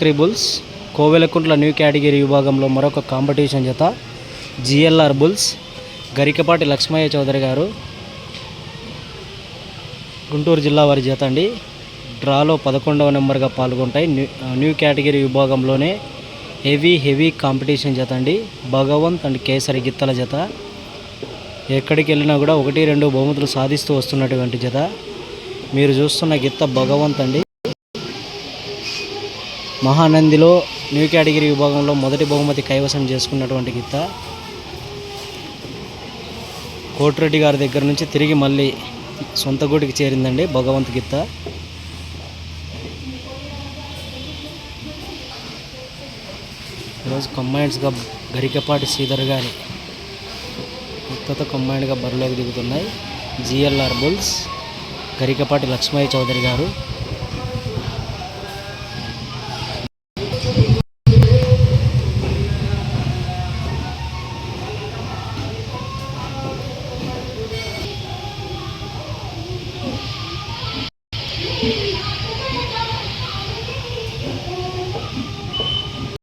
క్రిబుల్స్ Kovelakuntla new category విభాగంలో మరొక competition జత జిఎల్ఆర్ బుల్స్ గరికపాటి లక్ష్మయ్య చౌదరి గారు గుంటూరు జిల్లా వారి జత అండి. డ్రాలో పదకొండవ నెంబర్గా పాల్గొంటాయి. న్యూ న్యూ కేటగిరీ విభాగంలోనే హెవీ హెవీ కాంపిటీషన్ జత అండి. భగవంత్ అండ్ కేసరి గిత్తల జత. ఎక్కడికి వెళ్ళినా కూడా ఒకటి రెండు బహుమతులు సాధిస్తూ వస్తున్నటువంటి జత. మీరు చూస్తున్న గిత్త భగవంత్ అండి. మహానందిలో న్యూ కేటగిరీ విభాగంలో మొదటి బహుమతి కైవసం చేసుకున్నటువంటి గీత కోటిరెడ్డి గారి దగ్గర నుంచి తిరిగి మళ్ళీ సొంత గూటికి చేరిందండి భగవంత్ గీత ఈరోజు కంబైన్స్గా గరికపాటి శ్రీధర్ గారి కొత్త కంబైన్డ్గా బరిలోకి దిగుతున్నాయి. GLR bulls Garikapati Lakshmaiah Chowdary garu.